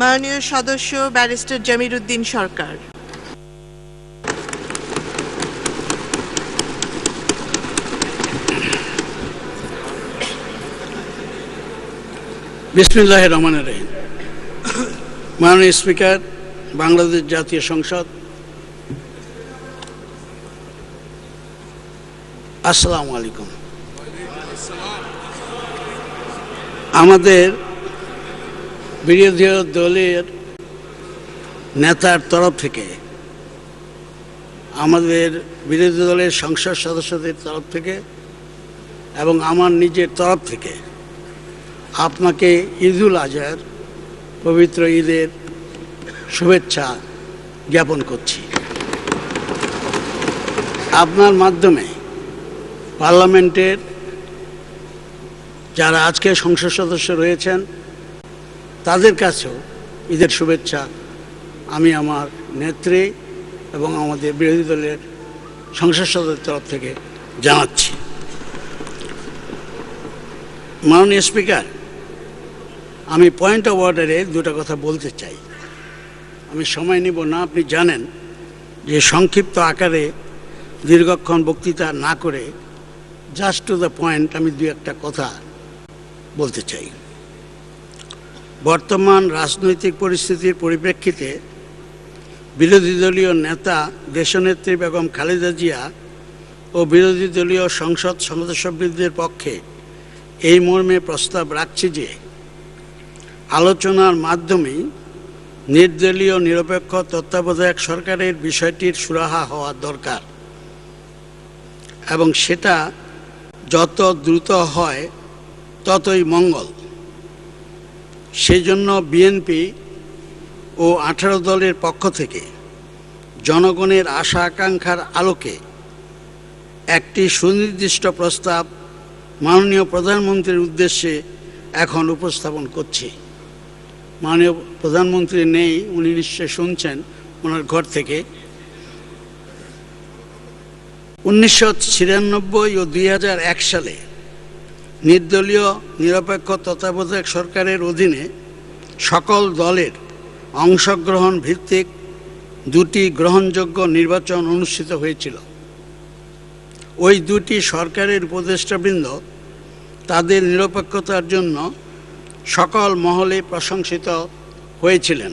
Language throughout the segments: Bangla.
মাননীয় সদস্য ব্যারিস্টার জামির উদ্দিন সরকার। বিসমুল্লাহ রহমান রহিম। মাননীয় স্পিকার, বাংলাদেশ জাতীয় সংসদ। আসসালামু আলাইকুম। আমাদের বিরোধী দলের নেতার তরফ থেকে, আমাদের বিরোধী দলের সংসদ সদস্যদের তরফ থেকে এবং আমার নিজের তরফ থেকে আপনাকে ঈদুল আজহার পবিত্র ঈদের শুভেচ্ছা জ্ঞাপন করছি। আপনার মাধ্যমে পার্লামেন্টের যারা আজকে সংসদ সদস্য রয়েছেন তাদের কাছেও ঈদের শুভেচ্ছা। আমি আমার নেত্রী এবং আমাদের বিরোধী দলের সংসদ সদস্যের তরফ থেকে জানাচ্ছি। মাননীয় স্পিকার, আমি পয়েন্ট অফ অর্ডারে দুটো কথা বলতে চাই। আমি সময় নেব না, আপনি জানেন যে সংক্ষিপ্ত আকারে দীর্ঘক্ষণ বক্তৃতা না করে জাস্ট টু দ্য পয়েন্ট আমি দু একটা কথা বলতে চাই। বর্তমান রাজনৈতিক পরিস্থিতির পরিপ্রেক্ষিতে বিরোধী দলীয় নেতা দেশনেত্রী বেগম খালেদা জিয়া ও বিরোধী দলীয় সংসদ সদস্যবৃন্দের পক্ষে এই মর্মে প্রস্তাব রাখছি যে আলোচনার মাধ্যমেই নির্দলীয় নিরপেক্ষ তত্ত্বাবধায়ক সরকারের বিষয়টির সুরাহা হওয়া দরকার এবং সেটা যত দ্রুত হয় ততই মঙ্গল। সেই জন্য বিএনপি ও আঠারো দলের পক্ষ থেকে জনগণের আশা আকাঙ্ক্ষার আলোকে একটি সুনির্দিষ্ট প্রস্তাব মাননীয় প্রধানমন্ত্রীর উদ্দেশ্যে এখন উপস্থাপন করছি। মাননীয় প্রধানমন্ত্রী নেই, উনি নিশ্চয় শুনছেন ওনার ঘর থেকে। উনিশশো ছিয়ানব্বই ও দুই সালে নির্দলীয়, নিরপেক্ষ তত্ত্বাবধায়ক সরকারের অধীনে সকল দলের অংশগ্রহণ ভিত্তিক দুটি গ্রহণযোগ্য নির্বাচন অনুষ্ঠিত হয়েছিল। ওই দুটি সরকারের উপদেষ্টাবৃন্দ তাদের নিরপেক্ষতার জন্য সকল মহলে প্রশংসিত হয়েছিলেন।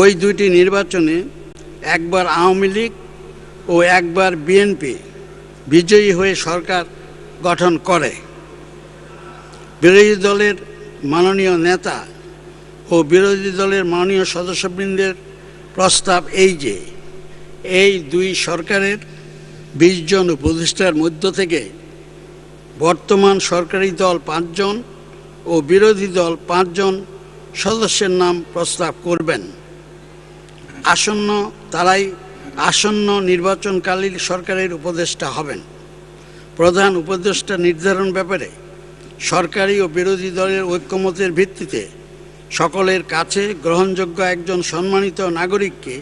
ওই দুইটি নির্বাচনে একবার আওয়ামী লীগ ও একবার বিএনপি বিজয়ী হয়ে সরকার গঠন করে। বিরোধী দলের মাননীয় নেতা ও বিরোধী দলের মাননীয় সদস্যবৃন্দের প্রস্তাব এই যে, এই দুই সরকারের বিশ জন উপদেষ্টার মধ্য থেকে বর্তমান সরকারি দল পাঁচজন ও বিরোধী দল পাঁচজন সদস্যের নাম প্রস্তাব করবেন। আসন্ন তারাই আসন্ন নির্বাচনকালীন সরকারের উপদেষ্টা হবেন। প্রধান উপদেষ্টা নির্ধারণ ব্যাপারে সরকারি ও বিরোধী দলের ঐক্যমতের ভিত্তিতে সকলের কাছে গ্রহণযোগ্য একজন সম্মানিত নাগরিককে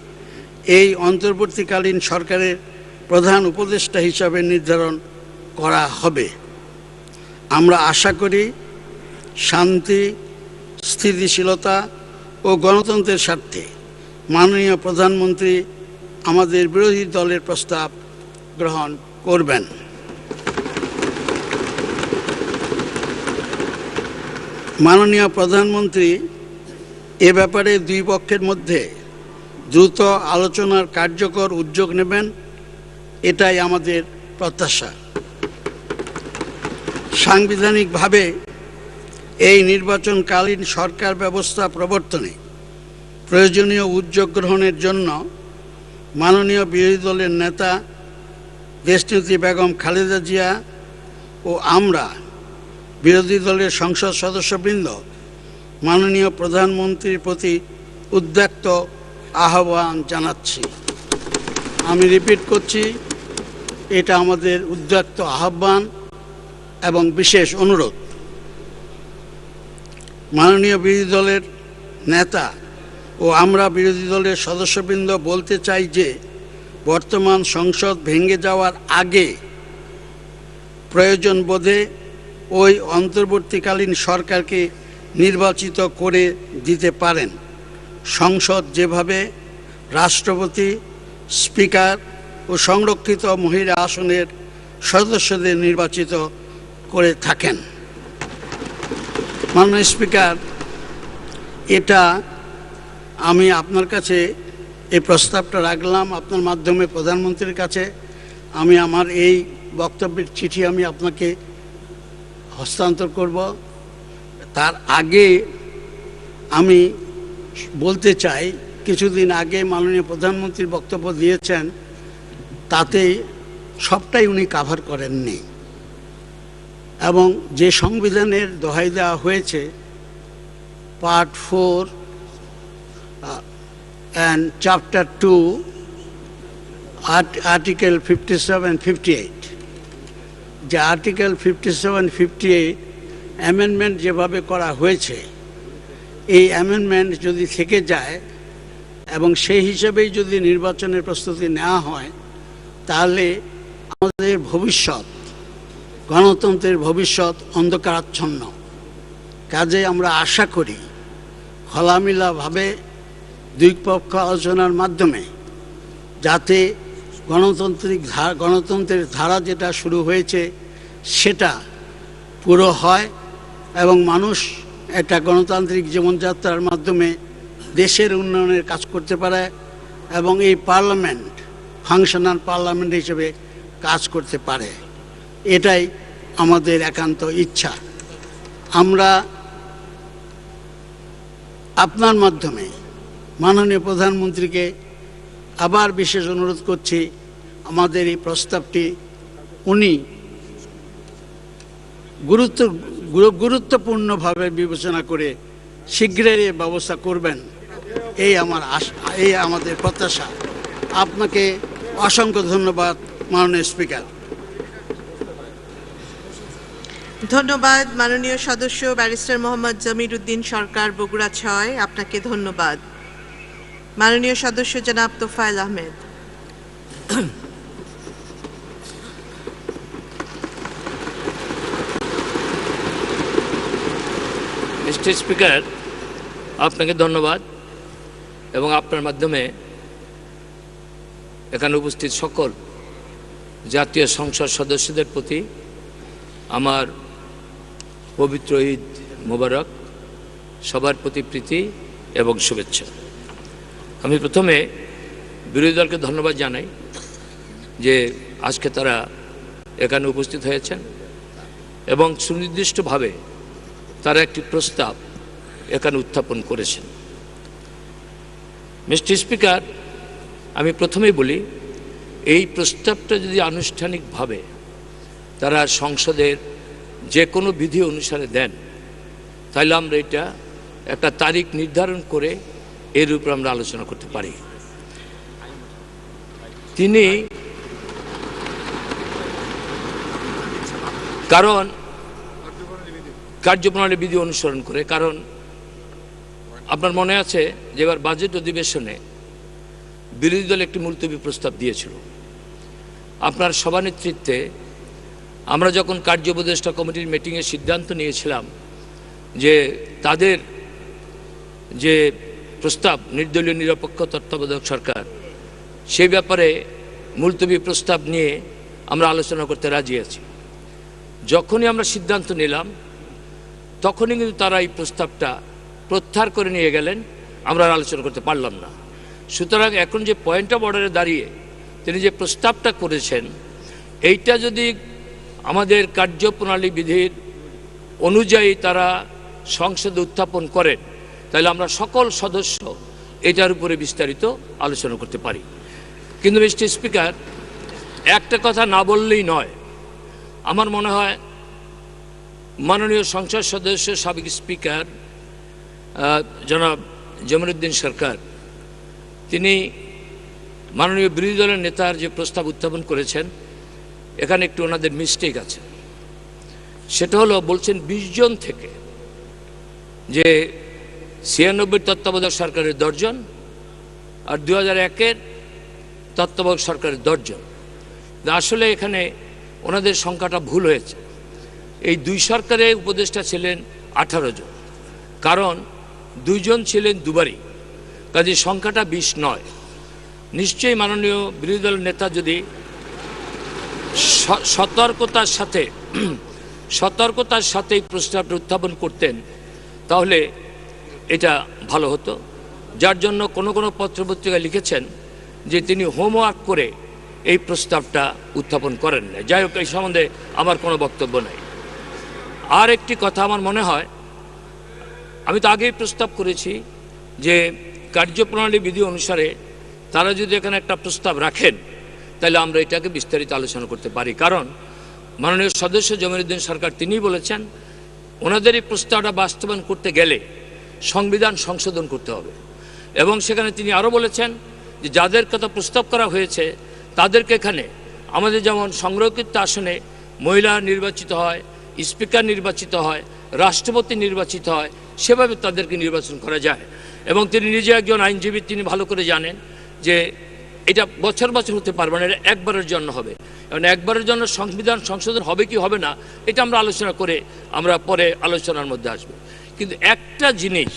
এই অন্তর্বর্তীকালীন সরকারের প্রধান উপদেষ্টা হিসাবে নির্ধারণ করা হবে। আমরা আশা করি শান্তি, স্থিতিশীলতা ও গণতন্ত্রের স্বার্থে মাননীয় প্রধানমন্ত্রী আমাদের বিরোধী দলের প্রস্তাব গ্রহণ করবেন। মাননীয় প্রধানমন্ত্রী, এ ব্যাপারে দুই পক্ষের মধ্যে দ্রুত আলোচনার কার্যকর উদ্যোগ নেবেন, এটাই আমাদের প্রত্যাশা। সাংবিধানিকভাবে এই নির্বাচনকালীন সরকার ব্যবস্থা প্রবর্তনে প্রয়োজনীয় উদ্যোগ গ্রহণের জন্য মাননীয় বিরোধী দলের নেতা, দেশনেত্রী বেগম খালেদা জিয়া ও আমরা বিরোধী দলের সংসদ সদস্যবৃন্দ, মাননীয় প্রধানমন্ত্রীর প্রতি উদ্যক্ত আহ্বান জানাচ্ছি। আমি রিপিট করছি, এটা আমাদের উদ্যক্ত আহ্বান এবং বিশেষ অনুরোধ। মাননীয় বিরোধী দলের নেতা ও আমরা বিরোধী দলের সদস্যবৃন্দ বলতে চাই যে, বর্তমান সংসদ ভেঙে যাওয়ার আগে প্রয়োজন বোধে ওই অন্তর্বর্তীকালীন সরকারকে নির্বাচিত করে দিতে পারেন। সংসদ যেভাবে রাষ্ট্রপতি, স্পিকার ও সংরক্ষিত মহিলা আসনের সদস্যদের নির্বাচিত করে থাকেন। মাননীয় স্পিকার, এটা আমি আপনার কাছে এই প্রস্তাবটা রাখলাম আপনার মাধ্যমে প্রধানমন্ত্রীর কাছে। আমি আমার এই বক্তব্যের চিঠি আমি আপনাকে হস্তান্তর করব। তার আগে আমি বলতে চাই, কিছুদিন আগে মাননীয় প্রধানমন্ত্রীর বক্তব্য দিয়েছেন, তাতে সবটাই উনি কাভার করেননি। এবং যে সংবিধানের দোহাই দেওয়া হয়েছে part four and chapter two article fifty seven fifty eight যে article fifty seven, fifty eight amendment যেভাবে করা হয়েছে, এই অ্যামেন্ডমেন্ট যদি থেকে যায় এবং সেই হিসেবেই যদি নির্বাচনের প্রস্তুতি নেওয়া হয়, তাহলে আমাদের ভবিষ্যৎ, গণতন্ত্রের ভবিষ্যৎ অন্ধকারাচ্ছন্ন। কাজে আমরা আশা করি খোলামেলাভাবে দুই পক্ষ আলোচনার মাধ্যমে যাতে গণতান্ত্রিক ধা- গণতন্ত্রের ধারা যেটা শুরু হয়েছে সেটা পুরো হয় এবং মানুষ একটা গণতান্ত্রিক জীবনযাত্রার মাধ্যমে দেশের উন্নয়নের কাজ করতে পারে এবং এই পার্লামেন্ট, ফাংশনাল পার্লামেন্ট হিসেবে কাজ করতে পারে। এটাই আমাদের একান্ত ইচ্ছা। আমরা আপনার মাধ্যমে মাননীয় প্রধানমন্ত্রীকে আবার বিশেষ অনুরোধ করছি, আমাদের এই প্রস্তাবটি উনি গুরুত্ব গুরুত্বপূর্ণভাবে বিবেচনা করে শীঘ্রই ব্যবস্থা করবেন। এই আমার আশা, এই আমাদের প্রত্যাশা। আপনাকে অসংখ্য ধন্যবাদ, মাননীয় স্পিকার। ধন্যবাদ, মাননীয় সদস্য, ব্যারিস্টার মোহাম্মদ জমির উদ্দিন সরকার, বগুড়া ছয়। আপনাকে ধন্যবাদ। মাননীয় সদস্য, জনাব তোফায়েল আহমেদ। মিস্টার স্পিকার, আপনাকে ধন্যবাদ এবং আপনার মাধ্যমে এখানে উপস্থিত সকল জাতীয় সংসদ সদস্যদের প্রতি আমার পবিত্র ঈদ মোবারক, সবার প্রতি প্রীতি এবং শুভেচ্ছা। আমি প্রথমে বিরোধী দলকে ধন্যবাদ জানাই যে আজকে তারা এখানে উপস্থিত হয়েছেন এবং সুনির্দিষ্টভাবে তারা একটি প্রস্তাব এখানে উত্থাপন করেছেন। মিস্টার স্পিকার, আমি প্রথমেই বলি, এই প্রস্তাবটা যদি আনুষ্ঠানিকভাবে তারা সংসদের যে কোনো বিধি অনুসারে দেন, তাহলে আমরা এটা একটা তারিখ নির্ধারণ করে এর উপর আমরা আলোচনা করতে পারি। তিনি কারণ কার্যপ্রণালী বিধি অনুসরণ করে, কারণ আপনার মনে আছে যে এবার বাজেট অধিবেশনে বিরোধী দল একটি মুলতবি প্রস্তাব দিয়েছিল। আপনার সভানেতৃত্বে আমরা যখন কার্য উপদেষ্টা কমিটির মিটিংয়ে সিদ্ধান্ত নিয়েছিলাম যে তাদের যে প্রস্তাব, নির্দলীয় নিরপেক্ষ তত্ত্বাবধায়ক সরকার, সেই ব্যাপারে মুলতবি প্রস্তাব নিয়ে আমরা আলোচনা করতে রাজি আছি। যখনই আমরা সিদ্ধান্ত নিলাম তখনই কিন্তু তারা এই প্রস্তাবটা প্রত্যাহার করে নিয়ে গেলেন। আমরা আলোচনা করতে পারলাম না। সুতরাং এখন যে পয়েন্ট অফ অর্ডারে দাঁড়িয়ে তিনি যে প্রস্তাবটা করেছেন, এইটা যদি আমাদের কার্যপ্রণালী বিধির অনুযায়ী তারা সংসদে উত্থাপন করেন, তাহলে আমরা সকল সদস্য এটার উপরে বিস্তারিত আলোচনা করতে পারি। কিন্তু মিস্টার স্পিকার, একটা কথা না বললেই নয়। আমার মনে হয় মাননীয় সংসদ সদস্য, সাবেক স্পিকার জনাব জমিরুদ্দিন সরকার। তিনি মাননীয় বিরোধী দলের নেতার যে প্রস্তাব উত্থাপন করেছেন, এখানে একটু ওনাদের মিস্টেক আছে। সেটা হলো বলছেন বিশ জন থেকে যে ছিয়ানব্বই তত্ত্বাবধায়ক সরকারের দশজন আর দু হাজার একের তত্ত্বাবধায়ক সরকারের দশজন। আসলে এখানে ওনাদের সংখ্যাটা ভুল হয়েছে। এই দুই সরকারে উপদেষ্টা ছিলেন আঠারো জন। কারণ দুইজন ছিলেন দুবারই কাজে সংখ্যাটা বিশ নয়। নিশ্চয়ই মাননীয় বিরোধী দল নেতা যদি সতর্কতার সাথে সতর্কতার সাথে এই প্রস্তাবটা উত্থাপন করতেন, তাহলে এটা ভালো হতো। যার জন্য কোনো কোনো পত্রপত্রিকায় লিখেছেন যে তিনি হোমওয়ার্ক করে এই প্রস্তাবটা উত্থাপন করেন না যাই হোক, এই সম্বন্ধে আমার কোনো বক্তব্য নেই। আর একটি কথা আমার মনে হয়। আমি তো আগেই প্রস্তাব করেছি যে কার্যপ্রণালী বিধি অনুসারে তারা যদি এখানে একটা প্রস্তাব রাখেন, তাহলে আমরা এটাকে বিস্তারিত আলোচনা করতে পারি। কারণ মাননীয় সদস্য জমিরুদ্দিন সরকার তিনিই বলেছেন, ওনাদের এই প্রস্তাবটা বাস্তবায়ন করতে গেলে সংবিধান সংশোধন করতে হবে। এবং সেখানে তিনি আরও বলেছেন যে যাদের কথা প্রস্তাব করা হয়েছে, তাদেরকে এখানে আমাদের যেমন সংরক্ষিত আসনে মহিলা নির্বাচিত হয় স্পিকার নির্বাচিত হয়, রাষ্ট্রপতি নির্বাচিত হয়, সেভাবে তাদেরকে নির্বাচন করা যায়। এবং তিনি নিজে একজন আইনজীবী, তিনি ভালো করে জানেন যে এটা বছর বছর হতে পারবে না, এটা একবারের জন্য হবে। এবং একবারের জন্য সংবিধান সংশোধন হবে কি হবে না, এটা আমরা আলোচনা করে আমরা পরে আলোচনার মধ্যে আসব। কিন্তু একটা জিনিস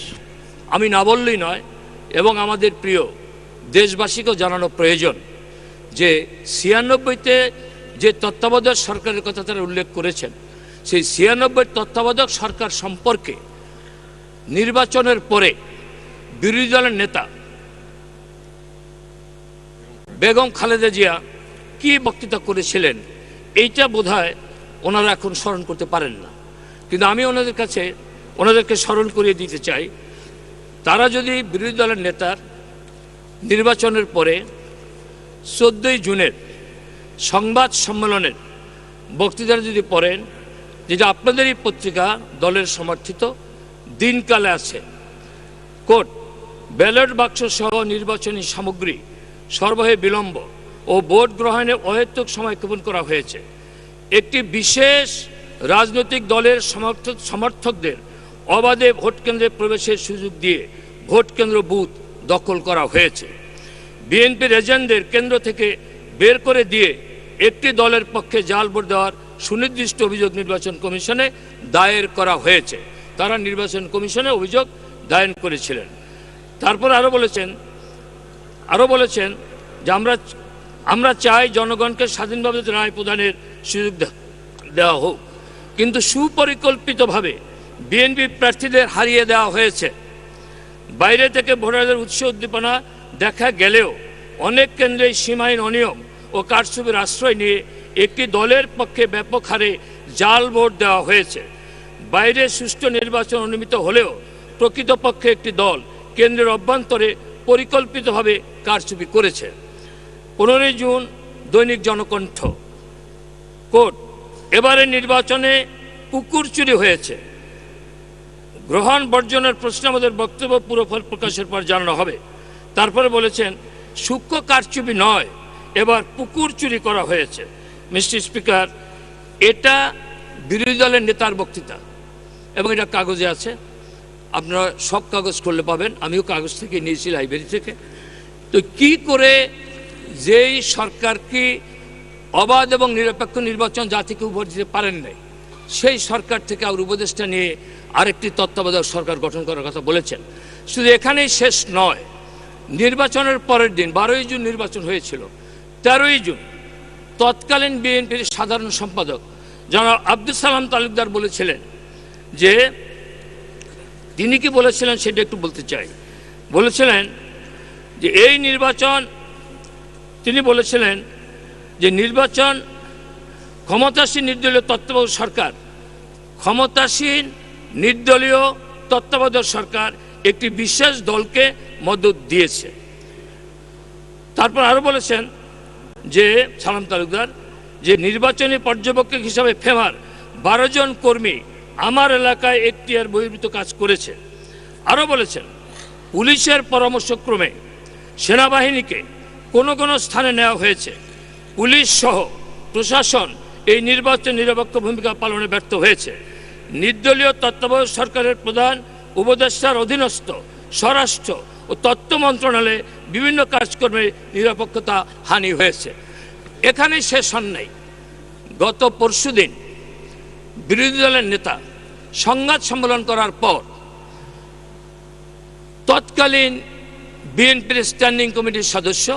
আমি না বললেই নয়, এবং আমাদের প্রিয় দেশবাসীকেও জানানো প্রয়োজন, যে ছিয়ানব্বইতে যে তত্ত্বাবধায়ক সরকারের কথা তারা উল্লেখ করেছেন সেই ছিয়ানব্বই তত্ত্বাবধায়ক সরকার সম্পর্কে নির্বাচনের পরে বিরোধী দলের নেতা বেগম খালেদা জিয়া কি বক্তৃতা করেছিলেন, এইটা বোধহয় ওনারা এখন স্মরণ করতে পারেন না। কিন্তু আমি ওনাদের কাছে, ওনাদেরকে স্মরণ করিয়ে দিতে চাই, তারা যদি বিরোধী দলের নেতার নির্বাচনের পরে চোদ্দোই জুনের সংবাদ সম্মেলনের বক্তৃতা যদি পড়েন যেটা আপনাদেরই পত্রিকা দলের সমর্থিত, দিনকালে আছে। কোর্ট, ব্যালট বাক্স সহ নির্বাচনী সামগ্রী, সর্বহে বিলম্ব ও ভোট গ্রহণে অহেতুক সময় ক্ষেপণ করা হয়েছে। একটি বিশেষ রাজনৈতিক দলের সমর্থক সমর্থকদের অবাধে ভোট কেন্দ্রে প্রবেশের সুযোগ দিয়ে ভোট কেন্দ্র বুথ দখল করা হয়েছে। বিএনপির এজেন্টদের কেন্দ্র থেকে বের করে দিয়ে একটি দলের পক্ষে জাল ভোট দেওয়ার সুনির্দিষ্ট অভিযোগ নির্বাচন কমিশনে দায়ের করা হয়েছে। তারা নির্বাচন কমিশনে অভিযোগ দায়ের করেছিলেন। তারপর আরও বলেছেন আরও বলেছেন যে আমরা আমরা চাই জনগণকে স্বাধীনভাবে রায় প্রদানের সুযোগ দেওয়া হোক। কিন্তু সুপরিকল্পিতভাবে বিএনপি প্রার্থীদের হারিয়ে দেওয়া হয়েছে। বাইরে থেকে ভোটারদের উৎস উদ্দীপনা দেখা গেলেও অনেক কেন্দ্রে সীমাহীন অনিয়ম ও কারচুপির আশ্রয় নিয়ে একটি দলের পক্ষে ব্যাপক হারে জাল ভোট দেওয়া হয়েছে। বাইরে সুষ্ঠু নির্বাচন অনুমিত হলেও প্রকৃতপক্ষে একটি দল কেন্দ্রের অভ্যন্তরে পরিকল্পিতভাবে কারচুপি করেছে। পনেরোই জুন দৈনিক জনকণ্ঠ। কোর্ট, এবারে নির্বাচনে কুকুর চুরি হয়েছে। গ্রহণ বর্জনের প্রশ্নে আমাদের বক্তব্য পুরো ফল প্রকাশের পর জানানো হবে। তারপরে বলেছেন, সূক্ষ্ম কারচুপি নয়, এবার পুকুর চুরি করা হয়েছে। মিস্টার স্পিকার এটা বিরোধী দলের নেতার বক্তৃতা, এবং এটা কাগজে আছে। আপনারা সব কাগজ করলে পাবেন। আমিও কাগজ থেকে নিয়েছি লাইব্রেরি থেকে। তো কি করে যেই সরকার কি অবাধ এবং নিরপেক্ষ নির্বাচন জাতিকে উপহার দিতে পারেন নাই, সেই সরকার থেকে আর উপদেষ্টা নিয়ে আরেকটি তত্ত্বাবধায়ক সরকার গঠন করার কথা বলেছেন। শুধু এখানেই শেষ নয়, নির্বাচনের পরের দিন, বারোই জুন নির্বাচন হয়েছিল, তেরোই জুন তৎকালীন বিএনপির সাধারণ সম্পাদক জনাব আব্দুল সালাম তালুকদার বলেছিলেন যে, তিনি কি বলেছিলেন সেটা একটু বলতে চাই। বলেছিলেন যে, এই নির্বাচন, তিনি বলেছিলেন যে, নির্বাচন ক্ষমতাসীন নির্দলীয় তত্ত্বাবধায়ক সরকার, ক্ষমতাসীন নির্দলীয় তত্ত্বাবধায়ক সরকার একটি বিশেষ দলকে মদত দিয়েছে। তারপর আরও বলেছেন যে, সালাম তালুকদার, যে নির্বাচনী পর্যবেক্ষক হিসাবে ফেমার বারো জন কর্মী আমার এলাকায় একটি আর বহির্ভূত কাজ করেছে। আরও বলেছেন, পুলিশের পরামর্শক্রমে সেনাবাহিনীকে কোনো কোনো স্থানে নেওয়া হয়েছে। পুলিশ সহ প্রশাসন এই নির্বাচন নিরপেক্ষ ভূমিকা পালনে ব্যর্থ হয়েছে। নির্দলীয় তত্ত্বাবধায়ক সরকারের প্রধান, উপদেষ্টার অধীনস্থ স্বরাষ্ট্র ও তত্ত্ব মন্ত্রণালয়ে বিভিন্ন কাজকর্মে নিরপেক্ষতা হানি হয়েছে। এখানে শেষ হন নাই গত পরশুদিন বিরোধী দলের নেতা সংবাদ সম্মেলন করার পর তৎকালীন বিএনপির স্ট্যান্ডিং কমিটির সদস্য,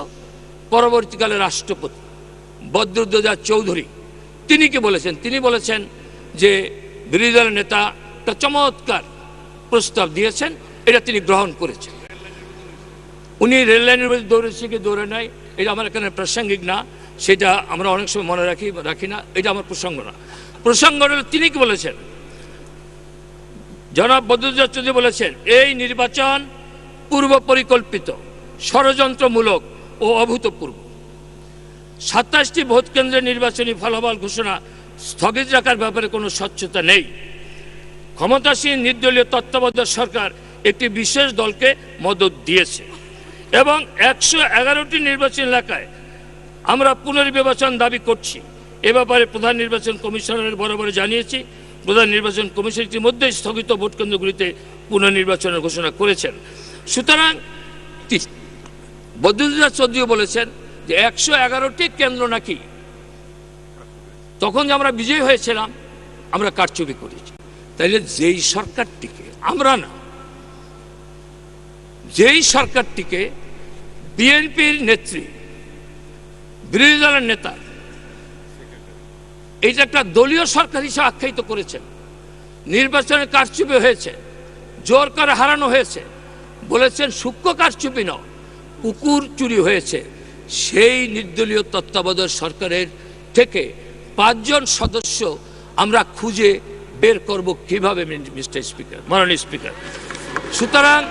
পরবর্তীকালে রাষ্ট্রপতি বদরুদ্দোজা চৌধুরী, তিনি কি বলেছেন? তিনি বলেছেন যে বিরোধী দলের নেতা একটা চমৎকার প্রস্তাব দিয়েছেন। এটা তিনি গ্রহণ করেছেন। উনি রেল লাইনের মধ্যে দৌড়েছে কি দৌড়ে নাই এটা আমার এখানে প্রাসঙ্গিক না, সেটা আমরা অনেক সময় মনে রাখি রাখি না এটা আমার প্রসঙ্গ না। প্রসঙ্গ হলো তিনি কি বলেছেন? জনাব বদরুদ্দোজা চৌধুরী বলেছেন, এই নির্বাচন পূর্ব পরিকল্পিত ষড়যন্ত্রমূলক ও অভূতপূর্ব। সাতাশটি ভোট কেন্দ্রের নির্বাচনী ফলাফল ঘোষণা স্থগিত রাখার ব্যাপারে কোনো স্বচ্ছতা নেই। ক্ষমতাসীন নির্দলীয় তত্ত্বাবধায়ক সরকার একটি বিশেষ দলকে মদত দিয়েছে। এবং একশো এগারোটি নির্বাচন এলাকায় আমরা পুনর্বিবেচন দাবি করছি। এ ব্যাপারে প্রধান নির্বাচন কমিশনারের বরাবর জানিয়েছি। প্রধান নির্বাচন কমিশন ইতিমধ্যে স্থগিত ভোট কেন্দ্রগুলিতে পুনর্নির্বাচনের ঘোষণা করেছেন। সুতরাং বদরুদ্দোজা চৌধুরী বলেছেন যে একশো এগারোটি কেন্দ্র নাকি? তখন যে আমরা বিজয়ী হয়েছিলাম, আমরা কারচুপি করেছি। তাইলে যেই সরকারটিকে আমরা না যেই সরকারটিকে বিএনপির নেত্রী, বিরোধী দলের নেতা এইটা একটা দলীয় সরকার হিসেবে আখ্যায়িত করেছেন, নির্বাচনে কারচুপি হয়েছে, জোর করে হারানো হয়েছে, বলেছেন সূক্ষ্ম কারচুপি ন কুকুর চুরি হয়েছে, সেই নির্দলীয় তত্ত্বাবধায়ক সরকারের থেকে পাঁচজন সদস্য আমরা খুঁজে বের করব কীভাবে, মিস্টার স্পিকার, মাননীয় স্পিকার। সুতরাং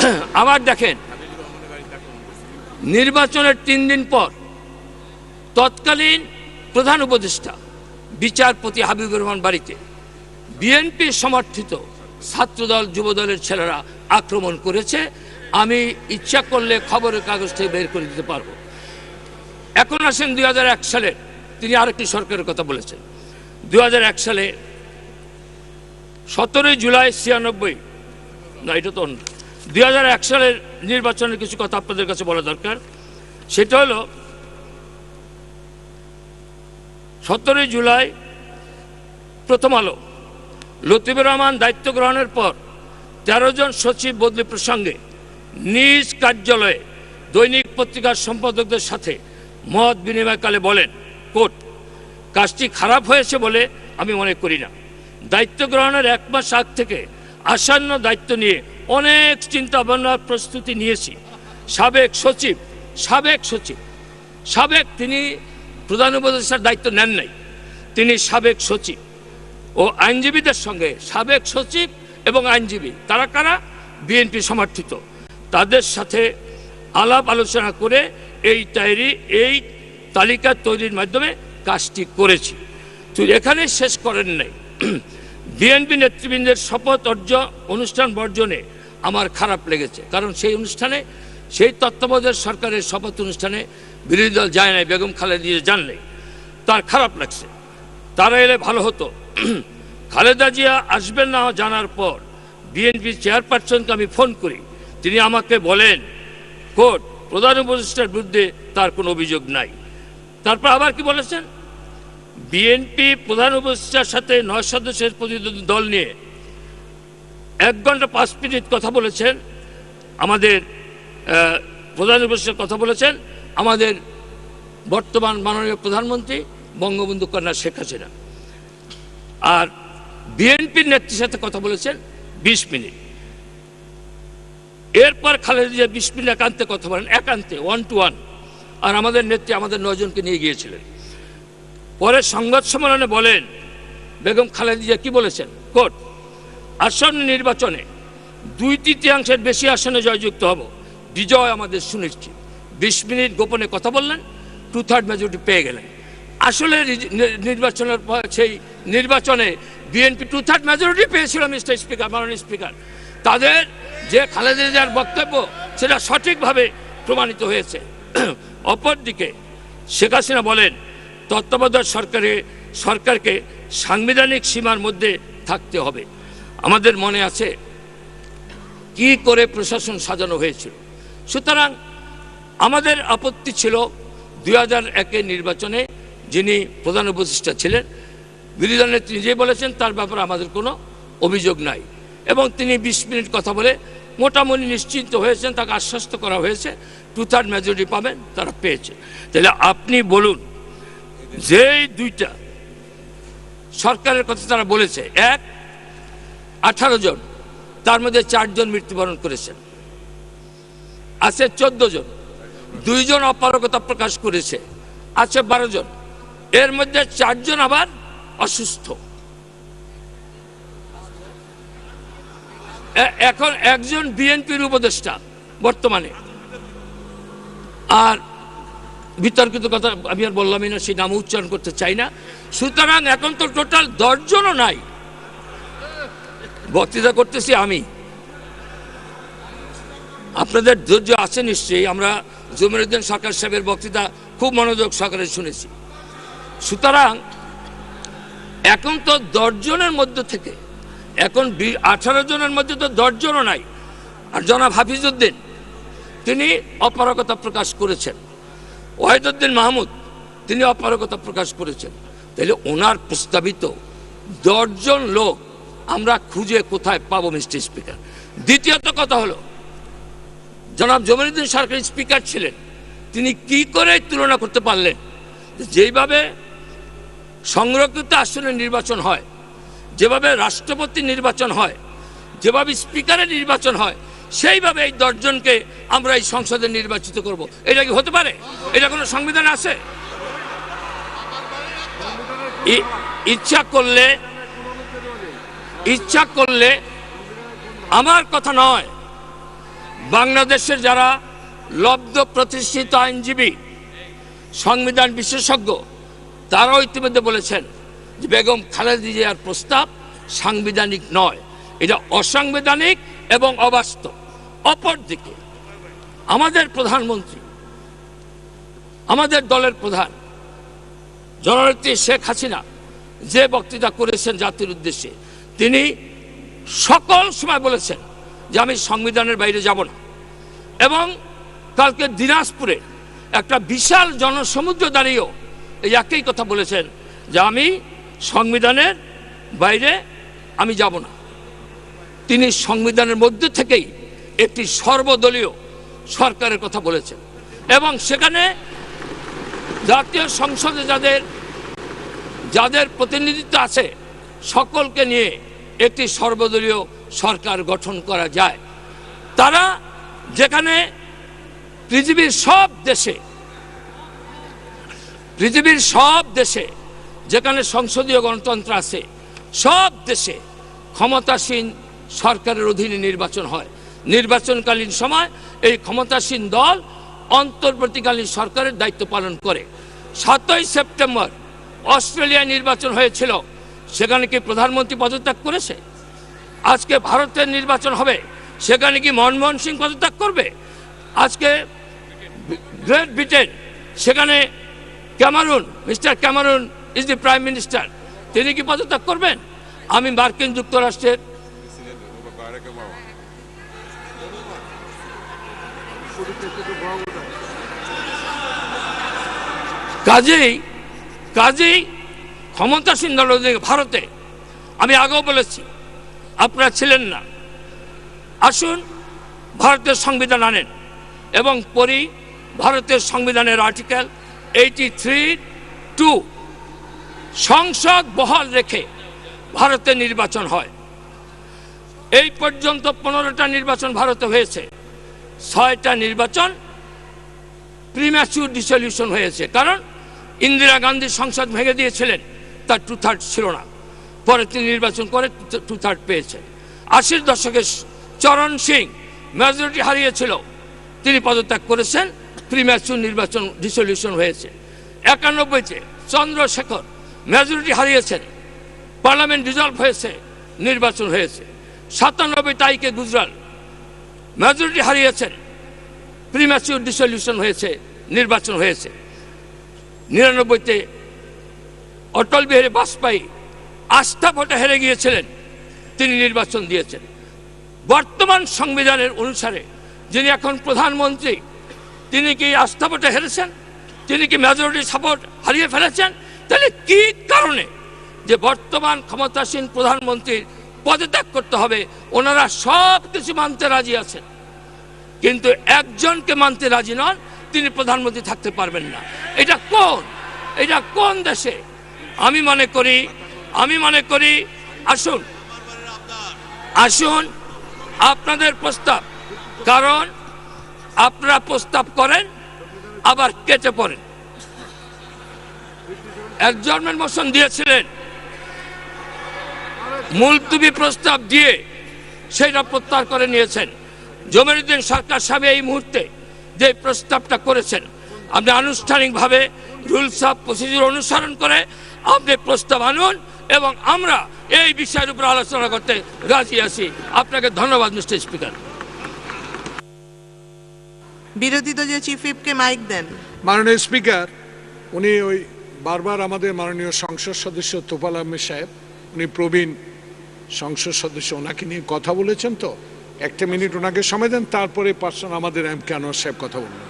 আবার দেখেন, নির্বাচনের তিন দিন পর তৎকালীন প্রধান উপদেষ্টা বিচারপতি হাবিবুর রহমান বাড়িতে বিএনপি সমর্থিত ছাত্রদল, যুবদলের ছেলেরা আক্রমণ করেছে। আমি ইচ্ছা করলে খবরের কাগজ থেকে বের করে দিতে পারব। এখন আসেন দু হাজার এক সালে, তিনি আরেকটি সরকারের কথা বলেছেন। দু হাজার এক সালে সতেরোই জুলাই ছিয়ানব্বই, না, এটা তো দুই হাজার এক সালের নির্বাচনের কিছু কথা আপনাদের কাছে বলা দরকার। সেটা হলো, সতেরোই জুলাই প্রথম আলো, লতিফুর রহমান দায়িত্ব গ্রহণের পর তেরো জন সচিব বদলি প্রসঙ্গে নিজ কার্যালয়ে দৈনিক পত্রিকার সম্পাদকদের সাথে মত বিনিময়কালে বলেন কোর্ট কাজটি খারাপ হয়েছে বলে আমি মনে করি না। দায়িত্ব গ্রহণের এক মাস আগ থেকে আসন্ন দায়িত্ব নিয়ে অনেক চিন্তা ভাবনার প্রস্তুতি নিয়েছি। সাবেক সচিব সাবেক সচিব, সাবেক তিনি প্রধান উপদেষ্টার দায়িত্ব নেন নাই। তিনি সাবেক সচিব ও আইনজীবীদের সঙ্গে সাবেক সচিব এবং আইনজীবী তারা কারা? বিএনপি সমর্থিত। তাদের সাথে আলাপ আলোচনা করে এই তাইরি এই তালিকা তৈরির মাধ্যমে কাজটি করেছি। তো এখানে শেষ করেন নাই। বিএনপি নেতৃবৃন্দের শপথ অর্জন অনুষ্ঠান বর্জনে আমার খারাপ লেগেছে। কারণ সেই অনুষ্ঠানে, সেই তত্ত্বাবধায়ক সরকারের শপথ অনুষ্ঠানে বিরোধী দল যায় নাই বেগম খালেদা যান নাই তার খারাপ লাগছে। তারা এলে ভালো হতো। খালেদা জিয়া আসবেন না জানার পর বিএনপি চেয়ারপারসনকে আমি ফোন করি। তিনি আমাকে বলেন, কোর্ট, প্রধান উপদেষ্টার বিরুদ্ধে তার কোনো অভিযোগ নাই। তারপর আবার কি বলেছেন? বিএনপি প্রধান উপদেষ্টার সাথে নয় সদস্যের প্রতিনিধি দল নিয়ে এক ঘণ্টা পাঁচ মিনিট কথা বলেছেন। আমাদের প্রধান উপদেষ্টার কথা বলেছেন। আমাদের বর্তমান মাননীয় প্রধানমন্ত্রী বঙ্গবন্ধু কন্যা শেখ হাসিনা। আর বিএনপির নেত্রীর সাথে কথা বলেছেন বিশ মিনিট। এরপর খালেদা বিশ মিনিট একান্তে কথা বলেন। একান্তে ওয়ান টু ওয়ান আর আমাদের নেত্রী আমাদের নয়জনকে নিয়ে গিয়েছিলেন। পরে সংবাদ সম্মেলনে বলেন, বেগম খালেদা জিয়া কি বলেছেন? কোর্ট, আসন্ন নির্বাচনে দুই তৃতীয়াংশের বেশি আসনে জয়যুক্ত হব। বিজয় আমাদের সুনিশ্চিত। বিশ মিনিট গোপনে কথা বললেন টু থার্ড মেজরিটি পেয়ে গেলেন। আসলে নির্বাচনের পর সেই নির্বাচনে বিএনপি টু থার্ড মেজরিটি পেয়েছিল মিস্টার স্পিকার মাননীয় স্পিকার তাদের যে খালেদা জিয়ার বক্তব্য, সেটা সঠিকভাবে প্রমাণিত হয়েছে। অপরদিকে শেখ হাসিনা বলেন তত্ত্বাবধায়ক সরকারে, সরকারকে সাংবিধানিক সীমার মধ্যে থাকতে হবে। আমাদের মনে আছে কি করে প্রশাসন সাজানো হয়েছিল। সুতরাং আমাদের আপত্তি ছিল দুই হাজার নির্বাচনে যিনি প্রধান উপদেষ্টা ছিলেন, বিরোধী নেত্রী নিজেই বলেছেন তার ব্যাপারে আমাদের কোনো অভিযোগ নাই। এবং তিনি বিশ মিনিট কথা বলে মোটামুটি নিশ্চিন্ত হয়েছেন, তাকে আশ্বস্ত করা হয়েছে টু থার্ড মেজরিটি পাবেন, তারা পেয়েছে। তাহলে আপনি বলুন যেই দুইটা সরকারের কথা তারা বলেছে, এক, আঠারো জন, তার মধ্যে চারজন মৃত্যুবরণ করেছেন। আছে চোদ্দ জন, দুইজন অপারগতা প্রকাশ করেছে, আছে বারো জন, এর মধ্যে চারজন আবার অসুস্থ। এখন একজন বিএনপির উপদেষ্টা বর্তমানে, আর বিতর্কিত কথা আমি আর বললামই না, সেই নাম উচ্চারণ করতে চাই না। সুতরাং এখন তো টোটাল দশজনও নাই। বক্তৃতা করতেছি আমি। আপনাদের ধৈর্য আছে নিশ্চয়ই, আমরা জমিরুদ্দিন সরকার সাহেবের বক্তৃতা খুব মনোযোগ সহকারে শুনেছি। সুতরাং এখন তো দশজনের মধ্যে থেকে, এখন আঠারো জনের মধ্যে তো দশজনও নাই। আর জনাব হাফিজউদ্দিন, তিনি অপারগতা প্রকাশ করেছেন। ওয়াহিদুদ্দিন মাহমুদ, তিনি অপারগতা প্রকাশ করেছেন। তাহলে ওনার প্রস্তাবিত দশজন লোক আমরা খুঁজে কোথায় পাবো, মিস্টার স্পিকার? দ্বিতীয়ত কথা হলো, জনাব জমিরুদ্দিন সরকারি স্পিকার ছিলেন। তিনি কি করে তুলনা করতে পারলেন? যেইভাবে সংরক্ষিত আসনে নির্বাচন হয়, যেভাবে রাষ্ট্রপতি নির্বাচন হয়, যেভাবে স্পিকারের নির্বাচন হয় সেইভাবে এই দশজনকে আমরা এই সংসদে নির্বাচিত করব। এটা কি হতে পারে? এটা কোনো সংবিধান আছে? ইচ্ছা করলে ইচ্ছা করলে আমার কথা নয়। বাংলাদেশের যারা লব্ধ প্রতিষ্ঠিত আইনজীবী, সংবিধান বিশেষজ্ঞ, তারাও ইতিমধ্যে বলেছেন যে বেগম খালেদা জিয়ার প্রস্তাব সাংবিধানিক নয়। এটা অসাংবিধানিক এবং অবাস্তব। অপরদিকে আমাদের প্রধানমন্ত্রী, আমাদের দলের প্রধান, জননেত্রী শেখ হাসিনা যে বক্তৃতা করেছেন জাতির উদ্দেশ্যে, তিনি সকল সময় বলেছেন যে আমি সংবিধানের বাইরে যাব না। এবং কালকে দিনাজপুরে একটা বিশাল জনসমুদ্র দাঁড়িয়েও এই একই কথা বলেছেন যে আমি সংবিধানের বাইরে আমি যাব না। তিনি সংবিধানের মধ্যে থেকেই একটি সর্বদলীয় সরকারের কথা বলেছেন। এবং সেখানে জাতীয় সংসদে যাদের যাদের প্রতিনিধিত্ব আছে, সকলকে নিয়ে একটি সর্বদলীয় সরকার গঠন করা যায়। তারা যেখানে পৃথিবীর সব দেশে, পৃথিবীর সব দেশে যেখানে সংসদীয় গণতন্ত্র আছে, সব দেশে ক্ষমতাসীন সরকারের অধীনে নির্বাচন হয়। নির্বাচনকালীন সময় এই ক্ষমতাসীন দল অন্তর্বর্তীকালীন সরকারের দায়িত্ব পালন করে। সাতই সেপ্টেম্বর অস্ট্রেলিয়ায় নির্বাচন হয়েছিল। সেখানে কি প্রধানমন্ত্রী পদত্যাগ করেছে? আজকে ভারতের নির্বাচন হবে। সেখানে কি মনমোহন সিং পদত্যাগ করবে? আজকে গ্রেট ব্রিটেন, সেখানে Cameron, mister Cameron is the prime minister. তিনি কি পদত্যাগ করবেন? আমি মার্কিন যুক্তরাষ্ট্রের কাজেই কাজেই ক্ষমতাসীন দল ভারতে, আমি আগেও বলেছি, আপনারা ছিলেন না। আসুন, ভারতের সংবিধান আনেন এবং পড়ি ভারতের সংবিধানের আর্টিকেল এইটি থ্রি টু সংসদ বহাল রেখে ভারতে নির্বাচন হয়। এই পর্যন্ত পনেরোটা নির্বাচন ভারতে হয়েছে। ছয়টা নির্বাচন প্রিম্যাচুর ডিসলিউশন হয়েছে। কারণ ইন্দিরা গান্ধী সংসদ ভেঙে দিয়েছিলেন তার টু থার্ড ছিল না। পরে তিনি নির্বাচন করে টু থার্ড পেয়েছেন। আশির দশকে চরণ সিং মেজরিটি হারিয়েছিল। তিনি পদত্যাগ করেছেন প্রিম্যাচুর নির্বাচন ডিসলিউশন হয়েছে। একানব্বইতে চন্দ্রশেখর মেজরিটি হারিয়েছেন পার্লামেন্ট ডিজলভ হয়েছে, নির্বাচন হয়েছে। সাতানব্বই তারিখে গুজরাল মেজরিটি হারিয়েছেন। প্রিম্যাচুর ডিসলিউশন হয়েছে, নির্বাচন হয়েছে। নিরানব্বইতে অটল বিহারী বাজপেয়ী আস্থা ভোটে হেরে গিয়েছিলেন, তিনি নির্বাচন দিয়েছেন। বর্তমান সংবিধানের অনুসারে যিনি এখন প্রধানমন্ত্রী, তিনি কি আস্থা ভোটে হেরেছেন? তিনি কি মেজরিটি সাপোর্ট হারিয়ে ফেলেছেন? তাহলে কি কারণে যে বর্তমান ক্ষমতাসীন প্রধানমন্ত্রীর পদত্যাগ করতে হবে। ওনারা সব কিছু মানতে রাজি আছেন। কিন্তু একজনকে মানতে রাজি নন, তিনি প্রধানমন্ত্রী থাকতে পারবেন না। এটা কোন? এটা কোন দেশে? আমি মনে করি, আমি মনে করি, আসুন আসুন, আপনাদের প্রস্তাব। কারণ আপনারা প্রস্তাব করেন, আবার কেটে পড়েন। একজনের মোশন দিয়েছিলেন। মুলতুবি প্রস্তাব দিয়ে সেটা প্রত্যাহার করে নিয়েছেন। জমিরুদ্দিন সরকার সাহেব এই মুহূর্তে যে প্রস্তাবটা করেছেন আপনি আনুষ্ঠানিকভাবে রুলস অফ প্রসিডিউর অনুসরণ করে আপনি প্রস্তাব আনুন এবং আমরা এই বিষয়ের উপর আলোচনা করতে রাজি আছি। আপনাকে ধন্যবাদ মিস্টার স্পিকার। বিরোধী দলীয় চিফ হুইপকে মাইক দেন। মাননীয় স্পিকার উনি ওই বারবার আমাদের মাননীয় সংসদ সদস্য তোফাল আহমেদ সাহেব উনি প্রবীণ সংসদ সদস্য ওনাকে নিয়ে কথা বলেছেন তো। একটা মিনিট ওনাকে সময় দেন তারপরে পার্সন আমাদের এম কে আনোয়ার সাহেব কথা বলবেন।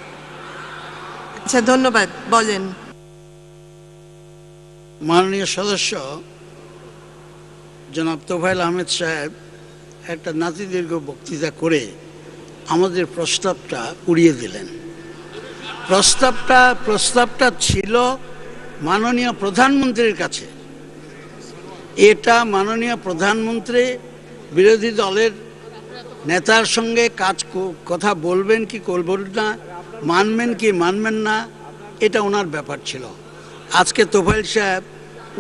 আচ্ছা ধন্যবাদ বলেন। মাননীয় সদস্য জনাব তোফাইল আহমেদ সাহেব একটা নাতিদীর্ঘ বক্তৃতা করে আমাদের প্রস্তাবটা উড়িয়ে দিলেন। প্রস্তাবটা প্রস্তাবটা ছিল মাননীয় প্রধানমন্ত্রীর কাছে। এটা মাননীয় প্রধানমন্ত্রী বিরোধী দলের নেতার সঙ্গে কাজ কথা বলবেন কি করবেন না, মানবেন কি মানবেন না, এটা ওনার ব্যাপার ছিল। আজকে তোফাইল সাহেব,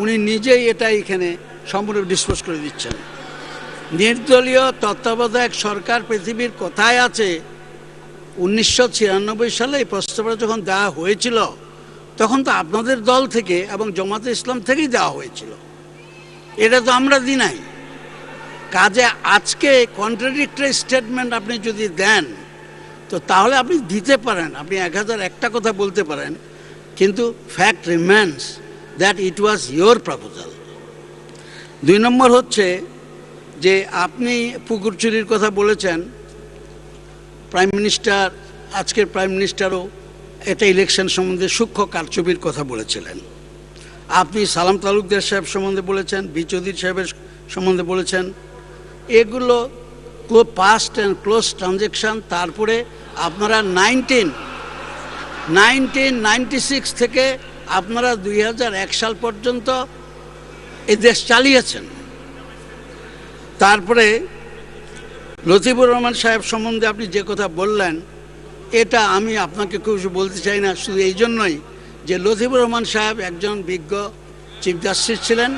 উনি নিজেই এটা এখানে সম্পূর্ণ ডিসপোজ করে দিচ্ছেন। নির্দলীয় তত্ত্বাবধায়ক সরকার পৃথিবীর কোথায় আছে? উনিশশো ছিয়ানব্বই সালে এই প্রস্তাবটা যখন দেওয়া হয়েছিল, তখন তো আপনাদের দল থেকে এবং জমাতে ইসলাম থেকেই দেওয়া হয়েছিল। এটা তো আমরা দিই নাই। কাজে আজকে কন্ট্রাডিক্টরি স্টেটমেন্ট আপনি যদি দেন, তো তাহলে আপনি দিতে পারেন, আপনি এক হাজার একটা কথা বলতে পারেন, কিন্তু fact remains that it was your proposal দুই নম্বর হচ্ছে যে আপনি পুকুর চুরির কথা বলেছেন প্রাইম মিনিস্টার আজকের প্রাইম মিনিস্টারও এটা ইলেকশন সম্বন্ধে সূক্ষ্ম কারচুপির কথা বলেছিলেন। আপনি সালাম তালুকদের সাহেব সম্বন্ধে বলেছেন বিচৌধুরী সাহেবের সম্বন্ধে বলেছেন। এগুলো পাস্ট অ্যান্ড ক্লোজ ট্রানজেকশান তারপরে আপনারা নাইনটিন নাইনটিন নাইনটি সিক্স থেকে আপনারা দুই সাল পর্যন্ত এই দেশ চালিয়েছেন। তারপরে লতিফুর রহমান সাহেব সম্বন্ধে আপনি যে কথা বললেন, এটা আমি আপনাকে খুব বলতে চাই না, শুধু এই জন্যই। যে লতিফুর রহমান সাহেব একজন বিজ্ঞ চিফ জাস্টিস ছিলেন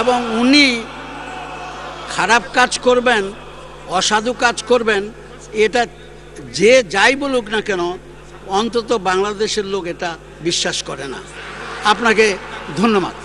এবং উনি খারাপ কাজ করবেন, অসাধু কাজ করবেন, এটা যে যাই বলুক না কেন, অন্তত বাংলাদেশের লোক এটা বিশ্বাস করে না। আপনাকে ধন্যবাদ।